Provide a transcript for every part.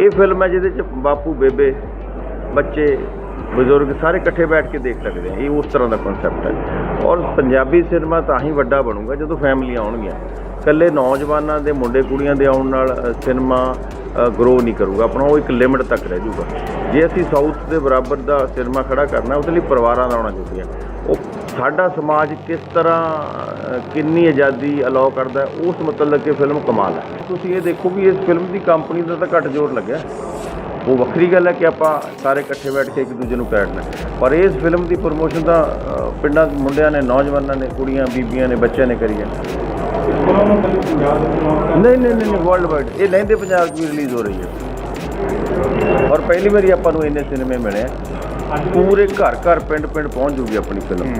ਇਹ ਫਿਲਮ ਹੈ ਜਿਹਦੇ ਚ ਬਾਪੂ ਬੇਬੇ, ਬੱਚੇ, ਬਜ਼ੁਰਗ ਸਾਰੇ ਇਕੱਠੇ ਬੈਠ ਕੇ ਦੇਖ ਸਕਦੇ ਆ। ਇਹ ਉਸ ਤਰ੍ਹਾਂ ਦਾ ਕਨਸੈਪਟ ਹੈ। ਔਰ ਪੰਜਾਬੀ ਸਿਨੇਮਾ ਤਾਂ ਹੀ ਵੱਡਾ ਬਣੂਗਾ ਜਦੋਂ ਫੈਮਲੀਆਂ ਆਉਣਗੀਆਂ। ਇਕੱਲੇ ਨੌਜਵਾਨਾਂ ਦੇ, ਮੁੰਡੇ ਕੁੜੀਆਂ ਦੇ ਆਉਣ ਨਾਲ ਸਿਨੇਮਾ ਗਰੋ ਨਹੀਂ ਕਰੂਗਾ। ਆਪਣਾ ਉਹ ਇੱਕ ਲਿਮਿਟ ਤੱਕ ਰਹਿ ਜਾਊਗਾ। ਜੇ ਅਸੀਂ ਸਾਊਥ ਦੇ ਬਰਾਬਰ ਦਾ ਸਿਨੇਮਾ ਖੜਾ ਕਰਨਾ, ਉਹਦੇ ਲਈ ਪਰਿਵਾਰਾਂ ਦਾ ਆਉਣਾ ਜ਼ਰੂਰੀ ਹੈ। ਉਹ ਸਾਡਾ ਸਮਾਜ ਕਿਸ ਤਰ੍ਹਾਂ ਕਿੰਨੀ ਆਜ਼ਾਦੀ ਅਲਾਉ ਕਰਦਾ ਉਸ ਮਤਲਬ ਕਿ ਫਿਲਮ ਕਮਾਲ ਹੈ। ਤੁਸੀਂ ਇਹ ਦੇਖੋ ਵੀ ਇਸ ਫਿਲਮ ਦੀ ਕੰਪਨੀ ਦਾ ਤਾਂ ਘੱਟ ਜ਼ੋਰ ਲੱਗਿਆ। ਉਹ ਵੱਖਰੀ ਗੱਲ ਹੈ ਕਿ ਆਪਾਂ ਸਾਰੇ ਇਕੱਠੇ ਬੈਠ ਕੇ ਇੱਕ ਦੂਜੇ ਨੂੰ ਕਹਿਣਾ ਪਰ ਇਸ ਫਿਲਮ ਦੀ ਪ੍ਰੋਮੋਸ਼ਨ ਤਾਂ ਪਿੰਡਾਂ ਮੁੰਡਿਆਂ ਨੇ, ਨੌਜਵਾਨਾਂ ਨੇ, ਕੁੜੀਆਂ, ਬੀਬੀਆਂ ਨੇ, ਬੱਚਿਆਂ ਨੇ ਕਰੀ ਹੈ। ਨਹੀਂ ਨਹੀਂ ਨਹੀਂ ਵਰਲਡ ਵਾਈਡ ਇਹ ਲਹਿੰਦੇ ਪੰਜਾਬ 'ਚ ਵੀ ਰਿਲੀਜ਼ ਹੋ ਰਹੀ ਹੈ। ਔਰ ਪਹਿਲੀ ਵਾਰੀ ਆਪਾਂ ਨੂੰ ਇੰਨੇ ਸਿਨੇਮੇ ਮਿਲੇ ਆ ਪੂਰੇ ਘਰ ਘਰ ਪਿੰਡ ਪਿੰਡ ਪਹੁੰਚ ਜੂਗੀ ਆਪਣੀ ਫਿਲਮ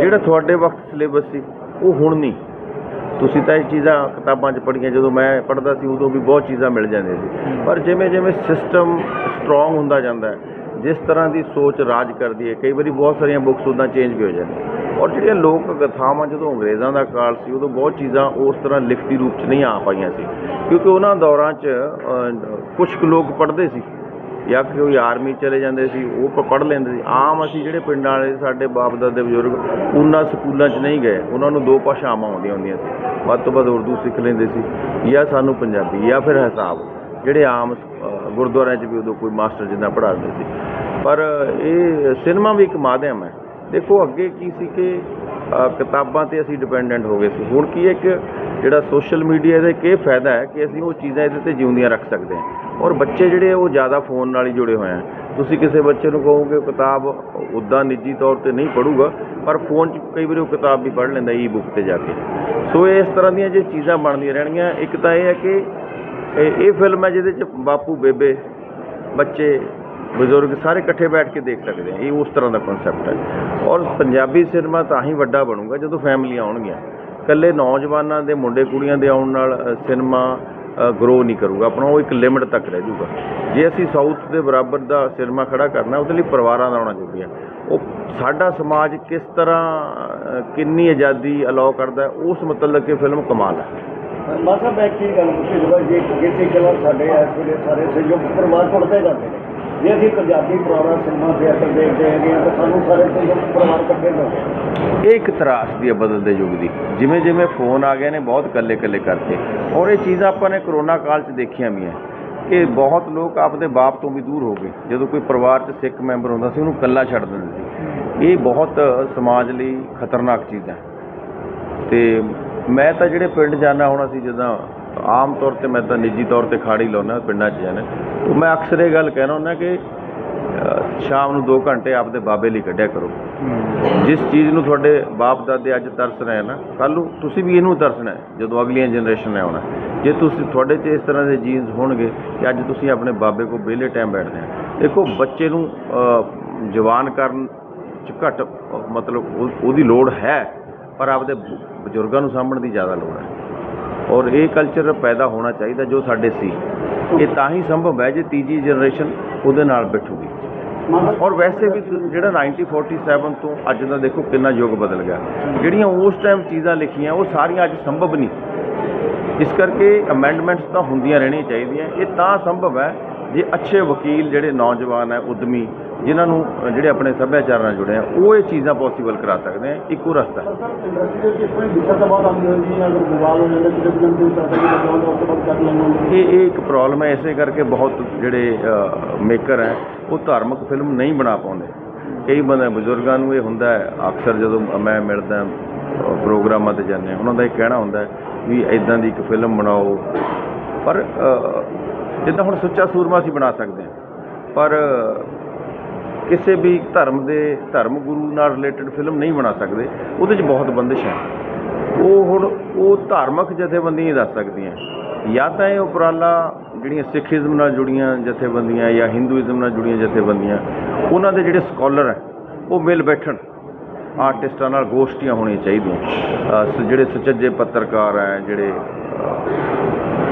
ਜਿਹੜਾ ਤੁਹਾਡੇ ਵਕਤ ਸਿਲੇਬਸ ਸੀ ਉਹ ਹੁਣ ਨਹੀਂ। ਤੁਸੀਂ ਤਾਂ ਇਹ ਚੀਜ਼ਾਂ ਕਿਤਾਬਾਂ 'ਚ ਪੜ੍ਹੀਆਂ ਜਦੋਂ ਮੈਂ ਪੜ੍ਹਦਾ ਸੀ ਉਦੋਂ ਵੀ ਬਹੁਤ ਚੀਜ਼ਾਂ ਮਿਲ ਜਾਂਦੀਆਂ ਸੀ। ਪਰ ਜਿਵੇਂ ਜਿਵੇਂ ਸਿਸਟਮ ਸਟਰੋਂਗ ਹੁੰਦਾ ਜਾਂਦਾ ਹੈ ਜਿਸ ਤਰ੍ਹਾਂ ਦੀ ਸੋਚ ਰਾਜ ਕਰਦੀ ਹੈ ਕਈ ਵਾਰੀ ਬਹੁਤ ਸਾਰੀਆਂ ਬੁੱਕਸ ਉਦਾਂ ਚੇਂਜ ਵੀ ਹੋ ਜਾਂਦੀਆਂ। ਔਰ ਜਿਹੜੀਆਂ ਲੋਕ ਕਥਾਵਾਂ, ਜਦੋਂ ਅੰਗਰੇਜ਼ਾਂ ਦਾ ਕਾਲ ਸੀ, ਉਦੋਂ ਬਹੁਤ ਚੀਜ਼ਾਂ ਉਸ ਤਰ੍ਹਾਂ ਲਿਖਤੀ ਰੂਪ 'ਚ ਨਹੀਂ ਆ ਪਾਈਆਂ ਸੀ। ਕਿਉਂਕਿ ਉਹਨਾਂ ਦੌਰਾਂ 'ਚ ਕੁਝ ਕੁ ਲੋਕ ਪੜ੍ਹਦੇ ਸੀ। ਜਾਂ ਕੋਈ ਆਰਮੀ ਚਲੇ ਜਾਂਦੇ ਸੀ, ਉਹ ਪੜ੍ਹ ਲੈਂਦੇ ਸੀ। ਆਮ ਅਸੀਂ ਜਿਹੜੇ ਪਿੰਡਾਂ ਵਾਲੇ, ਸਾਡੇ ਬਾਪ ਦਾਦੇ ਬਜ਼ੁਰਗ, ਉਹਨਾਂ ਸਕੂਲਾਂ 'ਚ ਨਹੀਂ ਗਏ। ਉਹਨਾਂ ਨੂੰ ਦੋ ਭਾਸ਼ਾਵਾਂ ਆਉਂਦੀਆਂ ਹੁੰਦੀਆਂ ਸੀ। ਵੱਧ ਤੋਂ ਵੱਧ ਉਰਦੂ ਸਿੱਖ ਲੈਂਦੇ ਸੀ, ਜਾਂ ਸਾਨੂੰ ਪੰਜਾਬੀ, ਜਾਂ ਫਿਰ ਹਿਸਾਬ। ਜਿਹੜੇ ਆਮ ਗੁਰਦੁਆਰਿਆਂ 'ਚ ਵੀ ਉਦੋਂ ਕੋਈ ਮਾਸਟਰ ਜਿੱਦਾਂ ਪੜ੍ਹਾਉਂਦੇ ਸੀ। ਪਰ, ਇਹ, ਸਿਨੇਮਾ ਵੀ ਇੱਕ ਮਾਧਿਅਮ ਹੈ। ਦੇਖੋ, ਅੱਗੇ ਕੀ ਸੀ ਕਿ ਕਿਤਾਬਾਂ ਤੇ ਅਸੀਂ ਡਿਪੈਂਡੈਂਟ ਹੋ ਗਏ ਸੀ। ਹੁਣ ਕੀ ਹੈ ਕਿ ਜਿਹੜਾ ਸੋਸ਼ਲ ਮੀਡੀਆ ਦਾ ਇੱਕ ਇਹ ਫਾਇਦਾ ਹੈ ਕਿ ਅਸੀਂ ਉਹ ਚੀਜ਼ਾਂ ਇਹਦੇ ਤੇ ਜਿਉਂਦੀਆਂ ਰੱਖ ਸਕਦੇ ਹਾਂ। ਔਰ ਬੱਚੇ ਜਿਹੜੇ ਉਹ ਜ਼ਿਆਦਾ ਫੋਨ ਨਾਲ ਹੀ ਜੁੜੇ ਹੋਏ ਆ। ਤੁਸੀਂ ਕਿਸੇ ਬੱਚੇ ਨੂੰ ਕਹੋਗੇ, ਕਿਤਾਬ ਉੱਦਾਂ ਨਿੱਜੀ ਤੌਰ ਤੇ ਨਹੀਂ ਪੜੂਗਾ ਪਰ ਫੋਨ 'ਚ ਕਈ ਵਾਰੀ ਉਹ ਕਿਤਾਬ ਵੀ ਪੜ੍ਹ ਲੈਂਦਾ ਈ ਬੁੱਕ ਤੇ ਜਾ ਕੇ। ਸੋ ਇਸ ਤਰ੍ਹਾਂ ਦੀਆਂ ਜੇ ਚੀਜ਼ਾਂ ਬਣਦੀਆਂ ਰਹਿਣਗੀਆਂ, ਇੱਕ ਤਾਂ ਇਹ ਹੈ ਕਿ ਇਹ ਫਿਲਮ ਹੈ ਜਿਹਦੇ 'ਚ ਬਾਪੂ ਬੇਬੇ ਬੱਚੇ ਬਜ਼ੁਰਗ ਸਾਰੇ ਇਕੱਠੇ ਬੈਠ ਕੇ ਦੇਖ ਸਕਦੇ ਆ। ਇਹ ਉਸ ਤਰ੍ਹਾਂ ਦਾ ਕਨਸੈਪਟ ਹੈ। ਔਰ ਪੰਜਾਬੀ ਸਿਨੇਮਾ ਤਾਂ ਹੀ ਵੱਡਾ ਬਣੂਗਾ ਜਦੋਂ ਫੈਮਲੀਆਂ ਆਉਣਗੀਆਂ। ਇਕੱਲੇ ਨੌਜਵਾਨਾਂ ਦੇ, ਮੁੰਡੇ ਕੁੜੀਆਂ ਦੇ ਆਉਣ ਨਾਲ ਸਿਨੇਮਾ ਗਰੋ ਨਹੀਂ ਕਰੂਗਾ। ਆਪਣਾ ਉਹ ਇੱਕ ਲਿਮਿਟ ਤੱਕ ਰਹਿ ਜਾਊਗਾ। ਜੇ ਅਸੀਂ ਸਾਊਥ ਦੇ ਬਰਾਬਰ ਦਾ ਸਿਨੇਮਾ ਖੜਾ ਕਰਨਾ, ਉਹਦੇ ਲਈ ਪਰਿਵਾਰਾਂ ਦਾ ਆਉਣਾ ਜ਼ਰੂਰੀ ਹੈ। ਉਹ ਸਾਡਾ ਸਮਾਜ ਕਿਸ ਤਰ੍ਹਾਂ ਕਿੰਨੀ ਆਜ਼ਾਦੀ ਅਲਾਉ ਕਰਦਾ ਉਸ ਮਤਲਬ ਕਿ ਫਿਲਮ ਕਮਾਲ ਹੈ। ਮਾਸਾ, ਮੈਂ ਕੀ ਗੱਲ ਪੁੱਛੀ, ਜਦੋਂ ਜੇ ਜਿਸ ਤਰੀਕੇ ਸਾਡੇ ਇਸ ਵੇਲੇ ਸਾਰੇ ਸਹਿਯੋਗ ਪਰਿਵਾਰ ਟੁੱਟਦੇ ਜਾਂਦੇ ਨੇ। ਜੇ ਅਸੀਂ ਪੰਜਾਬੀ ਪੁਰਾਣਾ ਸਿਨੇਮਾ ਥੀਏਟਰ ਦੇਖਦੇ ਹੈਗੇ ਹਾਂ, ਤਾਂ ਸਾਨੂੰ ਸਾਰੇ ਸਹਿਯੋਗ ਪਰਿਵਾਰ ਇਕੱਠੇ ਮਿਲਦੇ ਇਹ ਇੱਕ ਤਰਾਸ਼ ਦੀ ਹੈ ਬਦਲਦੇ ਯੁੱਗ ਦੀ। ਜਿਵੇਂ ਜਿਵੇਂ ਫੋਨ ਆ ਗਏ ਨੇ, ਬਹੁਤ ਕੱਲੇ ਕੱਲੇ ਕਰਤੇ ਔਰ ਇਹ ਚੀਜ਼ਾਂ ਆਪਾਂ ਨੇ ਕਰੋਨਾ ਕਾਲ 'ਚ ਦੇਖੀਆਂ ਵੀ ਹੈ ਕਿ ਬਹੁਤ ਲੋਕ ਆਪਦੇ ਬਾਪ ਤੋਂ ਵੀ ਦੂਰ ਹੋ ਗਏ। ਜਦੋਂ ਕੋਈ ਪਰਿਵਾਰ 'ਚ ਸਿੱਖ ਮੈਂਬਰ ਹੁੰਦਾ ਸੀ, ਉਹਨੂੰ ਕੱਲਾ ਛੱਡ ਦਿੰਦੇ ਸੀ। ਇਹ ਬਹੁਤ ਸਮਾਜ ਲਈ ਖਤਰਨਾਕ ਚੀਜ਼। ਹੈ ਤੇ ਮੈਂ ਤਾਂ ਜਿਹੜੇ ਪਿੰਡ ਜਾਣਾ ਹੋਣਾ ਸੀ, ਜਦੋਂ ਆਮ ਤੌਰ ਤੇ ਮੈਂ ਤਾਂ ਨਿੱਜੀ ਤੌਰ ਤੇ ਖਾੜੀ ਲਾਉਣਾ ਪਿੰਡਾਂ 'ਚ ਜਾਣਾ। ਉਹ ਮੈਂ ਅਕਸਰ ਇਹ ਗੱਲ ਕਹਿਣਾ ਹੁੰਦਾ ਕਿ ਸ਼ਾਮ ਨੂੰ 2 ਘੰਟੇ ਆਪਦੇ ਬਾਬੇ ਲਈ ਕੱਢਿਆ ਕਰੋ। ਜਿਸ ਚੀਜ਼ ਨੂੰ ਤੁਹਾਡੇ ਬਾਪ ਦਾਦੇ ਅੱਜ ਤਰਸ ਰਹੇ ਨਾ ਕੱਲ ਨੂੰ ਤੁਸੀਂ ਵੀ ਇਹਨੂੰ ਤਰਸਣਾ ਹੈ ਜਦੋਂ ਅਗਲੀਆਂ ਜਨਰੇਸ਼ਨ ਨੇ ਆਉਣਾ। ਜੇ ਤੁਸੀਂ ਤੁਹਾਡੇ 'ਚ ਇਸ ਤਰ੍ਹਾਂ ਦੇ ਜੀਨਸ ਹੋਣਗੇ ਕਿ ਅੱਜ ਤੁਸੀਂ ਆਪਣੇ ਬਾਬੇ ਕੋਲ ਵਿਹਲੇ ਟਾਈਮ ਬੈਠਦੇ ਆ ਦੇਖੋ ਬੱਚੇ ਨੂੰ ਜਵਾਨ ਕਰਨ 'ਚ ਘੱਟ ਮਤਲਬ ਉਹ- ਉਹਦੀ ਲੋੜ ਹੈ ਪਰ ਆਪਦੇ ਬਜ਼ੁਰਗਾਂ ਨੂੰ ਸਾਂਭਣ ਦੀ ਜ਼ਿਆਦਾ ਲੋੜ ਹੈ। ਔਰ ਇਹ ਕਲਚਰ ਪੈਦਾ ਹੋਣਾ ਚਾਹੀਦਾ ਜੋ ਸਾਡੇ ਸੀ। ਇਹ ਤਾਂ ਹੀ ਸੰਭਵ ਹੈ ਜੇ ਤੀਜੀ ਜਨਰੇਸ਼ਨ ਉਹਦੇ ਨਾਲ ਬੈਠੂਗੀ। ਔਰ ਵੈਸੇ ਵੀ ਤੁ- ਜਿਹੜਾ 1947 ਤੋਂ ਅੱਜ ਦਾ ਦੇਖੋ ਕਿੰਨਾ ਯੁੱਗ ਬਦਲ ਗਿਆ। ਜਿਹੜੀਆਂ ਉਸ ਟਾਈਮ ਚੀਜ਼ਾਂ ਲਿਖੀਆਂ, ਉਹ ਸਾਰੀਆਂ ਅੱਜ ਸੰਭਵ ਨਹੀਂ। ਇਸ ਕਰਕੇ ਅਮੈਂਡਮੈਂਟਸ ਤਾਂ ਹੁੰਦੀਆਂ ਰਹਿਣੀਆਂ ਚਾਹੀਦੀਆਂ। ਇਹ ਤਾਂ ਸੰਭਵ ਹੈ ਜੇ ਅੱਛੇ ਵਕੀਲ ਜਿਹੜੇ ਨੌਜਵਾਨ ਹੈ, ਉਦਮੀ ਜਿਨ੍ਹਾਂ ਨੂੰ ਜਿਹੜੇ ਆਪਣੇ ਸੱਭਿਆਚਾਰ ਨਾਲ ਜੁੜੇ ਆ ਉਹ ਇਹ ਚੀਜ਼ਾਂ ਪੋਸੀਬਲ ਕਰਾ ਸਕਦੇ ਆ। ਇੱਕੋ ਰਸਤਾ ਇਹ ਇਹ ਇੱਕ ਪ੍ਰੋਬਲਮ ਹੈ। ਇਸੇ ਕਰਕੇ ਬਹੁਤ ਜਿਹੜੇ ਮੇਕਰ ਹੈ ਉਹ ਧਾਰਮਿਕ ਫਿਲਮ ਨਹੀਂ ਬਣਾ ਪਾਉਂਦੇ। ਕਈ ਬੰਦੇ ਬਜ਼ੁਰਗਾਂ ਨੂੰ ਇਹ ਹੁੰਦਾ ਹੈ ਅਕਸਰ ਜਦੋਂ ਮੈਂ ਮਿਲਦਾ ਪ੍ਰੋਗਰਾਮਾਂ ਤੇ ਜਾਂਦੇ ਹਾਂ, ਉਹਨਾਂ ਦਾ ਇਹ ਕਹਿਣਾ ਹੁੰਦਾ ਹੈ ਵੀ ਇਦਾਂ ਦੀ ਇੱਕ ਫਿਲਮ ਬਣਾਓ। ਪਰ ਜਿੱਦਾਂ ਹੁਣ ਸੁੱਚਾ ਸੂਰਮਾ ਅਸੀਂ ਬਣਾ ਸਕਦੇ ਹਾਂ। ਪਰ ਕਿਸੇ ਵੀ ਧਰਮ ਦੇ ਧਰਮ ਗੁਰੂ ਨਾਲ ਰਿਲੇਟਡ ਫਿਲਮ ਨਹੀਂ ਬਣਾ ਸਕਦੇ। ਉਹਦੇ 'ਚ ਬਹੁਤ ਬੰਦਿਸ਼ ਹੈ। ਉਹ ਹੁਣ ਉਹ ਧਾਰਮਿਕ ਜਥੇਬੰਦੀਆਂ ਹੀ ਦੱਸ ਸਕਦੀਆਂ। ਜਾਂ ਤਾਂ ਇਹ ਉਪਰਾਲਾ ਜਿਹੜੀਆਂ ਸਿੱਖੀਜ਼ਮ ਨਾਲ ਜੁੜੀਆਂ ਜਥੇਬੰਦੀਆਂ ਜਾਂ ਹਿੰਦੂਇਜ਼ਮ ਨਾਲ ਜੁੜੀਆਂ ਜਥੇਬੰਦੀਆਂ, ਉਹਨਾਂ ਦੇ ਜਿਹੜੇ ਸਕਾਲਰ ਹੈ, ਉਹ ਮਿਲ ਬੈਠਣ। ਆਰਟਿਸਟਾਂ ਨਾਲ ਗੋਸ਼ਟੀਆਂ ਹੋਣੀਆਂ ਚਾਹੀਦੀਆਂ। ਸ- ਜਿਹੜੇ ਸੁਚੱਜੇ ਪੱਤਰਕਾਰ ਹੈ, ਜਿਹੜੇ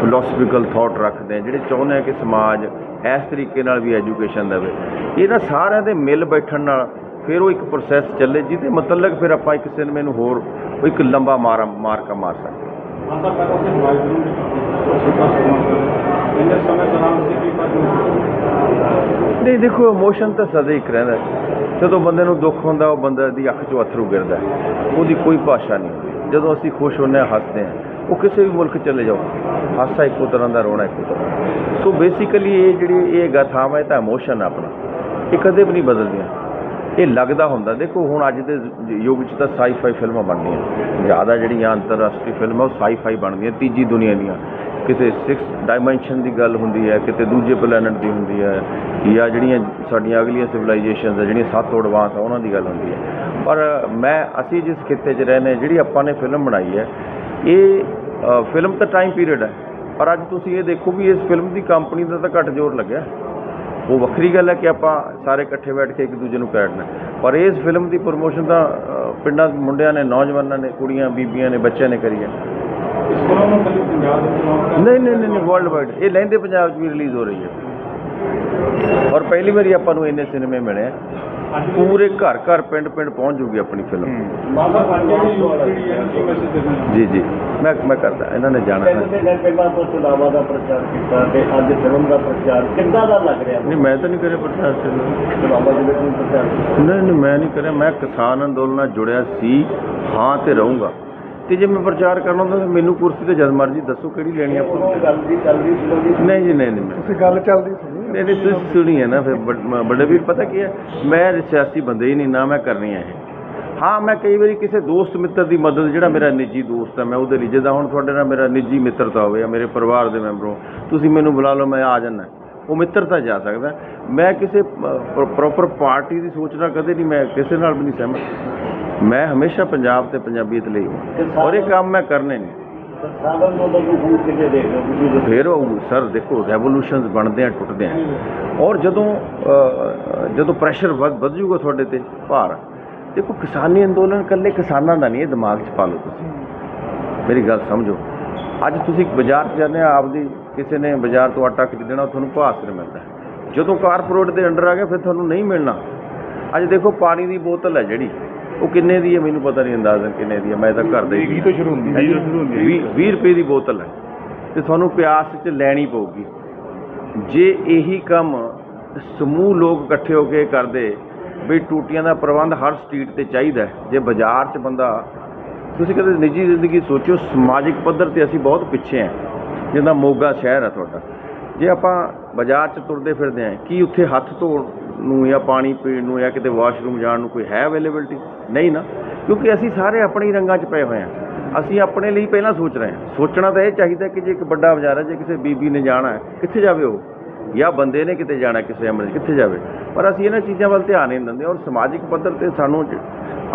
ਫਿਲਾਸਫੀਕਲ ਥਾਟ ਰੱਖਦੇ ਆ ਜਿਹੜੇ ਚਾਹੁੰਦੇ ਆ ਕਿ ਸਮਾਜ ਇਸ ਤਰੀਕੇ ਨਾਲ ਵੀ ਐਜੂਕੇਸ਼ਨ ਦੇਵੇ ਇਹਨਾਂ ਸਾਰਿਆਂ ਦੇ ਮਿਲ ਬੈਠਣ ਨਾਲ ਫਿਰ ਉਹ ਇੱਕ ਪ੍ਰੋਸੈਸ ਚੱਲੇ, ਜਿਹਦੇ ਮਤਲਬ ਫਿਰ ਆਪਾਂ ਇੱਕ ਸਿਨੇਮੇ ਨੂੰ ਹੋਰ ਇੱਕ ਲੰਬਾ ਮਾਰ, ਮਾਰਕਾ ਮਾਰ ਸਕਦੇ ਹਾਂ। ਆਸਾ ਪਹਿਲਾਂ ਤੇ ਵਾਈ ਜ਼ਰੂਰ ਦੀ ਸਿੱਧਾ ਸਮਾਂ ਇੰਨੇ ਸਮੇਂ ਦੌਰਾਨ ਤੁਸੀਂ ਕੀ ਕਰਦੇ ਨਹੀਂ ਦੇਖੋ ਇਮੋਸ਼ਨ ਤਾਂ ਸਦਾ ਇੱਕ ਰਹਿੰਦਾ ਜਦੋਂ ਬੰਦੇ ਨੂੰ ਦੁੱਖ ਹੁੰਦਾ, ਉਹ ਬੰਦੇ ਦੀ ਅੱਖ 'ਚੋਂ ਅਥਰੂ ਗਿਰਦਾ ਉਹਦੀ ਕੋਈ ਭਾਸ਼ਾ ਨਹੀਂ ਹੁੰਦੀ। ਜਦੋਂ ਅਸੀਂ ਖੁਸ਼ ਹੁੰਦੇ ਹਾਂ, ਹੱਸਦੇ ਹਾਂ, ਉਹ ਕਿਸੇ ਵੀ ਮੁਲਕ ਚਲੇ ਜਾਓ। ਹਾਸਾ ਇੱਕੋ ਤਰ੍ਹਾਂ ਦਾ, ਰੋਣਾ ਇੱਕੋ ਤਰ੍ਹਾਂ ਸੋ ਬੇਸਿਕਲੀ ਇਹ ਜਿਹੜੀ ਇਹ ਗਾਥਾਵਾਂ ਇਹ ਤਾਂ ਇਮੋਸ਼ਨ ਆਪਣਾ। ਇਹ ਕਦੇ ਵੀ ਨਹੀਂ ਬਦਲਦੀਆਂ। ਇਹ ਲੱਗਦਾ ਹੁੰਦਾ। ਦੇਖੋ, ਹੁਣ ਅੱਜ ਦੇ ਯੁੱਗ 'ਚ ਤਾਂ ਸਾਈਫਾਈ ਫਿਲਮਾਂ ਬਣਦੀਆਂ ਜ਼ਿਆਦਾ ਜਿਹੜੀਆਂ ਅੰਤਰਰਾਸ਼ਟਰੀ ਫਿਲਮਾਂ, ਉਹ ਸਾਈਫਾਈ ਬਣਦੀਆਂ, ਤੀਜੀ ਦੁਨੀਆ ਦੀਆਂ। ਕਿਤੇ 6 ਡਾਈਮੈਂਸ਼ਨ ਦੀ ਗੱਲ ਹੁੰਦੀ ਹੈ, ਕਿਤੇ ਦੂਜੇ ਪਲੈਨਟ ਦੀ ਹੁੰਦੀ ਹੈ, ਜਾਂ ਜਿਹੜੀਆਂ ਸਾਡੀਆਂ ਅਗਲੀਆਂ ਸਿਵਲਾਈਜੇਸ਼ਨਸ ਹੈ, ਜਿਹੜੀਆਂ ਸੱਤ ਤੋਂ ਐਡਵਾਂਸ ਆ, ਉਹਨਾਂ ਦੀ ਗੱਲ ਹੁੰਦੀ ਹੈ। ਪਰ ਮੈਂ, ਅਸੀਂ ਜਿਸ ਖਿੱਤੇ 'ਚ ਰਹਿੰਦੇ ਜਿਹੜੀ ਆਪਾਂ ਨੇ ਫਿਲਮ ਬਣਾਈ ਹੈ, ਇਹ ਫਿਲਮ ਤਾਂ ਟਾਈਮ ਪੀਰੀਅਡ ਹੈ। ਪਰ ਅੱਜ ਤੁਸੀਂ ਇਹ ਦੇਖੋ ਵੀ ਇਸ ਫਿਲਮ ਦੀ ਕੰਪਨੀ ਦਾ ਤਾਂ ਘੱਟ ਜ਼ੋਰ ਲੱਗਿਆ। ਉਹ ਵੱਖਰੀ ਗੱਲ ਹੈ ਕਿ ਆਪਾਂ ਸਾਰੇ ਇਕੱਠੇ ਬੈਠ ਕੇ ਇੱਕ ਦੂਜੇ ਨੂੰ ਕਹਿਣਾ ਪਰ ਇਸ ਫਿਲਮ ਦੀ ਪ੍ਰੋਮੋਸ਼ਨ ਤਾਂ ਪਿੰਡਾਂ ਦੇ ਮੁੰਡਿਆਂ ਨੇ ਨੌਜਵਾਨਾਂ ਨੇ ਕੁੜੀਆਂ ਬੀਬੀਆਂ ਨੇ ਬੱਚਿਆਂ ਨੇ ਕਰੀ ਹੈ। ਇਸ ਫਿਲਮ ਨੂੰ ਕੱਲੀ ਪੰਜਾਬ ਦੇ ਚੁਣਾਵ ਨਹੀਂ ਨਹੀਂ ਨਹੀਂ ਵਰਲਡ ਵਾਈਡ ਇਹ ਲਹਿੰਦੇ ਪੰਜਾਬ 'ਚ ਵੀ ਰਿਲੀਜ਼ ਹੋ ਰਹੀ ਹੈ। ਔਰ ਪਹਿਲੀ ਵਾਰੀ ਆਪਾਂ ਨੂੰ ਇੰਨੇ ਸਿਨੇਮੇ ਮਿਲੇ ਪੂਰੇ ਘਰ ਘਰ ਪਿੰਡ ਪਿੰਡ ਪਹੁੰਚ ਜੂਗੀ ਆਪਣੀ ਫਿਲਮ ਜੀ ਜੀ। ਮੈਂ ਮੈਂ ਕਰਦਾ ਇਹਨਾਂ ਨੇ ਜਾਣਾ ਹੈ। ਮਹੀਨੇ ਪਹਿਲਾਂ ਤੋਂ ਚੁਣਾਵਾਂ ਦਾ ਪ੍ਰਚਾਰ ਕੀਤਾ ਤੇ ਅੱਜ ਫਿਲਮ ਦਾ ਪ੍ਰਚਾਰ ਕਿੱਦਾਂ ਦਾ ਲੱਗ ਰਿਹਾ? ਨਹੀਂ ਮੈਂ ਤਾਂ ਨਹੀਂ ਕਰਿਆ ਪ੍ਰਚਾਰ ਤੇ ਚੁਣਾਵਾਂ ਦੇ ਵਿੱਚ ਵੀ ਪ੍ਰਚਾਰ ਨਹੀਂ ਨਹੀਂ ਮੈਂ ਨਹੀਂ ਕਰਿਆ। ਮੈਂ ਕਿਸਾਨ ਅੰਦੋਲਨ ਨਾਲ ਜੁੜਿਆ ਸੀ। ਹਾਂ ਤੇ ਰਹੂੰਗਾ। ਤੇ ਜੇ ਮੈਂ ਪ੍ਰਚਾਰ ਕਰਨਾ ਹੁੰਦਾ ਤਾਂ ਮੈਨੂੰ ਕੁਰਸੀ ਤੇ ਜਦ ਮਰਜ਼ੀ ਦੱਸੋ ਕਿਹੜੀ ਲੈਣੀ ਆਪਾਂ ਗੱਲ ਦੀ ਨਹੀਂ ਜੀ ਨਹੀਂ ਨਹੀਂ ਤੁਸੀਂ ਗੱਲ ਚੱਲਦੀ ਨਹੀਂ ਨਹੀਂ ਤੁਸੀਂ ਸੁਣੀ ਹੈ ਨਾ ਫਿਰ ਮ- ਵੱਡੇ ਵੀਰ ਪਤਾ ਕੀ ਹੈ? ਮੈਂ ਸਿਆਸੀ ਬੰਦੇ ਹੀ ਨਹੀਂ ਨਾ ਮੈਂ ਕਰਨੀ ਹੈ ਇਹ। ਹਾਂ ਮੈਂ ਕਈ ਵਾਰੀ ਕਿਸੇ ਦੋਸਤ ਮਿੱਤਰ ਦੀ ਮਦਦ ਜਿਹੜਾ ਮੇਰਾ ਨਿੱਜੀ ਦੋਸਤ ਹੈ ਮੈਂ ਉਹਦੇ ਲਈ ਜਿੱਦਾਂ ਹੁਣ ਤੁਹਾਡੇ ਨਾਲ ਮੇਰਾ ਨਿੱਜੀ ਮਿੱਤਰਤਾ ਹੋਵੇ ਜਾਂ ਮੇਰੇ ਪਰਿਵਾਰ ਦੇ ਮੈਂਬਰੋਂ ਤੁਸੀਂ ਮੈਨੂੰ ਬੁਲਾ ਲਓ ਮੈਂ ਆ ਜਾਣਾ ਉਹ ਮਿੱਤਰਤਾ ਜਾ ਸਕਦਾ। ਮੈਂ ਕਿਸੇ ਪ੍ਰੋਪਰ ਪਾਰਟੀ ਦੀ ਸੋਚਣਾ ਕਦੇ ਨਹੀਂ ਮੈਂ ਕਿਸੇ ਨਾਲ ਵੀ ਨਹੀਂ ਸਹਿਮਤ। ਮੈਂ ਹਮੇਸ਼ਾ ਪੰਜਾਬ ਤੇ ਪੰਜਾਬੀਅਤ ਲਈ ਹਾਂ। ਔਰ ਇਹ ਕੰਮ ਮੈਂ ਕਰਨੇ ਨਹੀਂ। ਨੂੰ ਫੇਰ ਹੁਣ ਸਰ ਦੇਖੋ ਰੈਵੋਲੂਸ਼ਨਸ ਬਣਦੇ ਆ, ਟੁੱਟਦੇ ਆ। ਔਰ ਜਦੋਂ ਜਦੋਂ ਪ੍ਰੈਸ਼ਰ ਵੱਧ ਵੱਧ ਜੂਗਾ ਤੁਹਾਡੇ ਤੇ ਭਾਰ, ਦੇਖੋ ਕਿਸਾਨੀ ਅੰਦੋਲਨ ਇਕੱਲੇ ਕਿਸਾਨਾਂ ਦਾ ਨਹੀਂ, ਇਹ ਦਿਮਾਗ 'ਚ ਪਾ ਲਓ ਤੁਸੀਂ। ਮੇਰੀ ਗੱਲ ਸਮਝੋ। ਅੱਜ ਤੁਸੀਂ ਬਾਜ਼ਾਰ 'ਚ ਜਾਂਦੇ ਆ, ਆਪਦੀ ਕਿਸੇ ਨੇ ਬਾਜ਼ਾਰ ਤੋਂ ਆਟਾ ਖਰੀਦਣਾ ਤੁਹਾਨੂੰ ਭਾਅ ਸਿਰ ਮਿਲਦਾ। ਜਦੋਂ ਕਾਰਪੋਰੇਟ ਦੇ ਅੰਡਰ ਆ ਗਿਆ ਫਿਰ ਤੁਹਾਨੂੰ ਨਹੀਂ ਮਿਲਣਾ। ਅੱਜ ਦੇਖੋ ਪਾਣੀ ਦੀ ਬੋਤਲ ਹੈ ਜਿਹੜੀ। ਉਹ ਕਿੰਨੇ ਦੀ ਹੈ ਮੈਨੂੰ ਪਤਾ ਨਹੀਂ ਅੰਦਾਜ਼ਨ ਕਿੰਨੇ ਦੀ ਹੈ ਮੈਂ ਤਾਂ ਘਰ ਦਾ ਹੀ ਤੋਂ ਸ਼ੁਰੂ ਹੁੰਦੀ ਹੈ 20 ਰੁਪਏ ਦੀ ਬੋਤਲ ਹੈ ਤੇ ਤੁਹਾਨੂੰ ਪਿਆਸ 'ਚ ਲੈਣੀ ਪਊਗੀ ਜੇ ਇਹੀ ਕੰਮ ਸਮੂਹ ਲੋਕ ਇਕੱਠੇ ਹੋ ਕੇ ਕਰਦੇ ਵੀ ਟੂਟੀਆਂ ਦਾ ਪ੍ਰਬੰਧ ਹਰ ਸਟਰੀਟ ਤੇ ਚਾਹੀਦਾ। ਜੇ ਬਾਜ਼ਾਰ 'ਚ ਬੰਦਾ ਤੁਸੀਂ ਕਦੇ ਨਿੱਜੀ ਜ਼ਿੰਦਗੀ ਸੋਚੋ ਸਮਾਜਿਕ ਪੱਧਰ ਤੇ ਅਸੀਂ ਬਹੁਤ ਪਿੱਛੇ ਹਾਂ ਜਿੱਦਾਂ ਮੋਗਾ ਸ਼ਹਿਰ ਹੈ ਤੁਹਾਡਾ ਜੇ ਆਪਾਂ ਬਾਜ਼ਾਰ 'ਚ ਤੁਰਦੇ ਫਿਰਦੇ ਹਾਂ ਕੀ ਉੱਥੇ ਹੱਥ ਧੋਣ ਨੂੰ ਜਾਂ ਪਾਣੀ ਪੀਣ ਨੂੰ ਜਾਂ ਕਿਤੇ ਵਾਸ਼ਰੂਮ ਜਾਣ ਨੂੰ ਕੋਈ ਹੈ ਅਵੇਲੇਬਿਲਟੀ ਨਹੀਂ ਨਾ, ਕਿਉਂਕਿ ਅਸੀਂ ਸਾਰੇ ਆਪਣੇ ਹੀ ਰੰਗਾਂ 'ਚ ਪਏ ਹੋਏ ਹਾਂ ਅਸੀਂ ਆਪਣੇ ਲਈ ਪਹਿਲਾਂ ਸੋਚ ਰਹੇ ਹਾਂ ਸੋਚਣਾ ਤਾਂ ਇਹ ਚਾਹੀਦਾ ਕਿ ਜੇ ਇੱਕ ਵੱਡਾ ਬਾਜ਼ਾਰ ਹੈ, ਜੇ ਕਿਸੇ ਬੀਬੀ ਨੇ ਜਾਣਾ ਹੈ, ਕਿੱਥੇ ਜਾਵੇ ਉਹ? ਜਾਂ ਬੰਦੇ ਨੇ ਕਿਤੇ ਜਾਣਾ ਕਿਸੇ ਅਮਰ ਕਿੱਥੇ ਜਾਵੇ? ਪਰ ਅਸੀਂ ਇਹਨਾਂ ਚੀਜ਼ਾਂ ਵੱਲ ਧਿਆਨ ਨਹੀਂ ਦਿੰਦੇ ਔਰ ਸਮਾਜਿਕ ਪੱਧਰ ਤੇ ਸਾਨੂੰ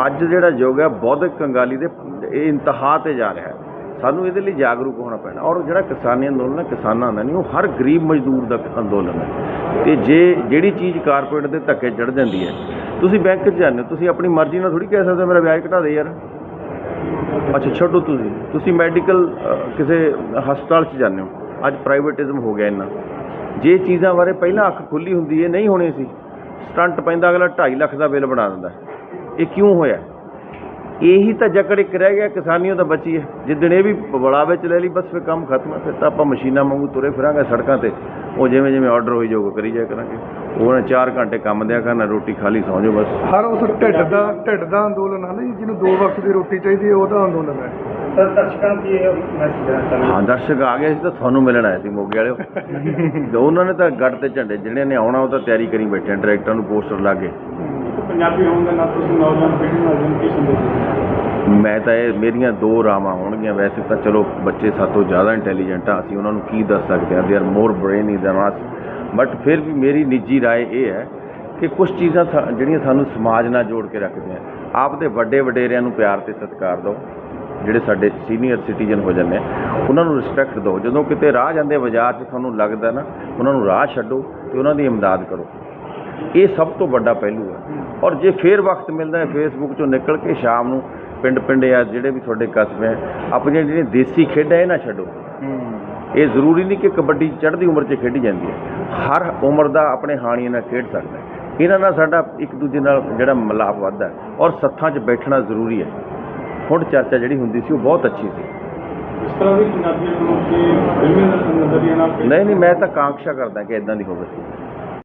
ਅੱਜ ਜਿਹੜਾ ਯੁੱਗ ਹੈ, ਬੌਧਿਕ ਕੰਗਾਲੀ ਦੇ ਇਹ ਇੰਤਹਾ ਤੇ ਜਾ ਰਿਹਾ ਹੈ। ਸਾਨੂੰ ਇਹਦੇ ਲਈ ਜਾਗਰੂਕ ਹੋਣਾ ਪੈਣਾ। ਔਰ ਜਿਹੜਾ ਕਿਸਾਨੀ ਅੰਦੋਲਨ ਹੈ, ਕਿਸਾਨਾਂ ਦਾ ਨਹੀਂ, ਉਹ ਹਰ ਗਰੀਬ ਮਜ਼ਦੂਰ ਦਾ ਅੰਦੋਲਨ ਹੈ। ਤੇ ਜੇ ਜਿਹੜੀ ਚੀਜ਼ ਕਾਰਪੋਰੇਟ ਦੇ ਧੱਕੇ ਚੜ ਜਾਂਦੀ ਹੈ, ਤੁਸੀਂ ਬੈਂਕ 'ਚ ਜਾਂਦੇ ਹੋ, ਤੁਸੀਂ ਆਪਣੀ ਮਰਜ਼ੀ ਨਾਲ ਥੋੜੀ ਕਹਿ ਸਕਦੇ ਹੋ, ਮੇਰਾ ਵਿਆਜ ਘਟਾ ਦੇ ਯਾਰ। ਅੱਛਾ, ਛੱਡੋ ਤੁਸੀਂ। ਤੁਸੀਂ ਮੈਡੀਕਲ ਕਿਸੇ ਹਸਪਤਾਲ 'ਚ ਜਾਂਦੇ ਹੋ। ਅੱਜ ਪ੍ਰਾਈਵੇਟਿਜ਼ਮ ਹੋ ਗਿਆ ਇੰਨਾ। ਜੇ ਚੀਜ਼ਾਂ ਬਾਰੇ ਪਹਿਲਾਂ ਅੱਖ ਖੁੱਲੀ ਹੁੰਦੀ ਹੈ, ਨਹੀਂ ਹੋਣੀ ਸੀ, ਸਟੰਟ ਪੈਂਦਾ, ਅਗਲਾ 2.5 ਲੱਖ ਦਾ ਬਿੱਲ ਬਣਾ ਦਿੰਦਾ। ਇਹ ਕਿਉਂ ਹੋਇਆ? ਇਹੀ ਤਾਂ ਜਕੜ ਇੱਕ ਰਹਿ ਗਿਆ ਕਿਸਾਨੀਆਂ ਤਾਂ ਬਚੀ ਹੈ। ਜਿੱਦਣ ਇਹ ਵੀ ਬੜਾ ਵਿੱਚ ਲੈ ਲਈ ਬਸ ਫਿਰ ਕੰਮ ਖਤਮ ਹੈ ਫਿਰ ਤਾਂ ਆਪਾਂ ਮਸ਼ੀਨਾਂ ਵਾਂਗੂ ਤੁਰੇ ਫਿਰਾਂਗੇ ਸੜਕਾਂ ਤੇ। ਉਹ ਜਿਵੇਂ ਜਿਵੇਂ ਆਰਡਰ ਹੋਈ ਜਾਊਗਾ ਕਰੀ ਜਾਇਆ ਕਰਾਂਗੇ। ਉਹਨਾਂ 4 ਘੰਟੇ ਕੰਮ ਦਿਆ ਕਰਨਾ ਰੋਟੀ ਖਾ ਲਈ ਸੌਂ ਜਾਓ ਬਸ। ਹਰ ਉਸ ਢਿੱਡ ਦਾ ਢਿੱਡ ਦਾ ਅੰਦੋਲਨ ਹੈ ਨਾ ਜੀ ਜਿਹਨੂੰ ਦੋ ਵਕਤ ਦੀ ਰੋਟੀ ਚਾਹੀਦੀ ਹੈ ਉਹਦਾ ਅੰਦੋਲਨ ਹੈ। ਸਰ ਦਰਸ਼ਕਾਂ ਨੂੰ ਕੀ ਇਹ ਮੈਸੇਜ ਦੇਣਾ ਚਾਹੁੰਦੇ ਹਾਂ? ਦਰਸ਼ਕ ਆ ਗਏ ਸੀ ਤਾਂ ਤੁਹਾਨੂੰ ਮਿਲਣ ਆਏ ਸੀ ਮੋਗੇ ਵਾਲਿਓ। ਤੇ ਉਹਨਾਂ ਨੇ ਤਾਂ ਗੱਡ ਤੇ ਝੰਡੇ ਜਿਹੜੇ ਨੇ ਆਉਣਾ ਉਹ ਤਾਂ ਤਿਆਰੀ ਕਰੀ ਬੈਠੇ ਆ ਡਾਇਰੈਕਟਰਾਂ ਨੂੰ ਪੋਸਟਰ ਲਾ ਕੇ। ਪੰਜਾਬੀ ਹੋਣ ਦੇ ਨਾਤੇ ਤੁਸੀਂ ਨੌਜਵਾਨ ਪੀੜ੍ਹੀ ਨੂੰ ਅਜਿਹਾ ਕੀ ਸੰਦੇਸ਼ ਦਿੰਦੇ ਮੈਂ ਤਾਂ ਇਹ ਮੇਰੀਆਂ ਦੋ ਰਾਵਾਂ ਹੋਣਗੀਆਂ ਵੈਸੇ ਤਾਂ ਚਲੋ ਬੱਚੇ ਸਾਤੋਂ ਜ਼ਿਆਦਾ ਇੰਟੈਲੀਜੈਂਟ ਆ ਅਸੀਂ ਉਹਨਾਂ ਨੂੰ ਕੀ ਦੱਸ ਸਕਦੇ ਹਾਂ they are more brainy than us but ਫਿਰ ਵੀ ਮੇਰੀ ਨਿੱਜੀ رائے ਇਹ ਹੈ ਕਿ ਕੁਝ ਚੀਜ਼ਾਂ ਸਾ- ਜਿਹੜੀਆਂ ਸਾਨੂੰ ਸਮਾਜ ਨਾਲ ਜੋੜ ਕੇ ਰੱਖਦੀਆਂ ਆਪ ਦੇ ਵੱਡੇ ਵਡੇਰਿਆਂ ਨੂੰ ਪਿਆਰ ਤੇ ਸਤਿਕਾਰ ਦਿਓ ਜਿਹੜੇ ਸਾਡੇ ਸੀਨੀਅਰ ਸਿਟੀਜ਼ਨ ਹੋ ਜਾਂਦੇ ਆ ਉਹਨਾਂ ਨੂੰ ਰਿਸਪੈਕਟ ਦਿਓ ਜਦੋਂ ਕਿਤੇ ਰਾਹ ਜਾਂਦੇ ਬਾਜ਼ਾਰ 'ਚ ਤੁਹਾਨੂੰ ਲੱਗਦਾ ਨਾ ਉਹਨਾਂ ਨੂੰ ਰਾਹ ਛੱਡੋ ਤੇ ਉਹਨਾਂ ਦੀ ਇਮਦਾਦ ਕਰੋ ਇਹ ਸਭ ਤੋਂ ਵੱਡਾ ਪਹਿਲੂ ਹੈ। ਔਰ ਜੇ ਫੇਰ ਵਕਤ ਮਿਲਦਾ ਹੈ ਫੇਸਬੁੱਕ ਚੋਂ ਨਿਕਲ ਕੇ ਸ਼ਾਮ ਨੂੰ ਪਿੰਡ ਪਿੰਡ ਆ ਜਿਹੜੇ ਵੀ ਤੁਹਾਡੇ ਕਸਬੇ ਹੈ ਆਪਣੀਆਂ ਜਿਹੜੀਆਂ ਦੇਸੀ ਖੇਡਾਂ ਇਹ ਨਾ ਛੱਡੋ। ਇਹ ਜ਼ਰੂਰੀ ਨਹੀਂ ਕਿ ਕਬੱਡੀ ਚੜ੍ਹਦੀ ਉਮਰ 'ਚ ਖੇਡੀ ਜਾਂਦੀ ਹੈ। ਹਰ ਉਮਰ ਦਾ ਆਪਣੇ ਹਾਣੀਆਂ ਨਾਲ ਖੇਡ ਸਕਦਾ ਹੈ। ਇਹਨਾਂ ਨਾਲ ਸਾਡਾ ਇੱਕ ਦੂਜੇ ਨਾਲ ਜਿਹੜਾ ਮਿਲਾਪ ਵੱਧਦਾ ਹੈ ਔਰ ਸੱਥਾਂ 'ਚ ਬੈਠਣਾ ਜ਼ਰੂਰੀ ਹੈ। ਹੁਣ ਚਰਚਾ ਜਿਹੜੀ ਹੁੰਦੀ ਸੀ ਉਹ ਬਹੁਤ ਅੱਛੀ ਸੀ। ਇਸ ਤਰ੍ਹਾਂ ਦੀ ਪੰਜਾਬੀਅਤ ਨੂੰ ਕਿ ਫਿਲਮੀ ਨਜ਼ਰੀਏ ਨਾਲ ਨਹੀਂ ਨਹੀਂ ਮੈਂ ਤਾਂ ਕਾਂਕਸ਼ਾ ਕਰਦਾ ਕਿ ਇਦਾਂ ਦੀ ਹੋਵੇ।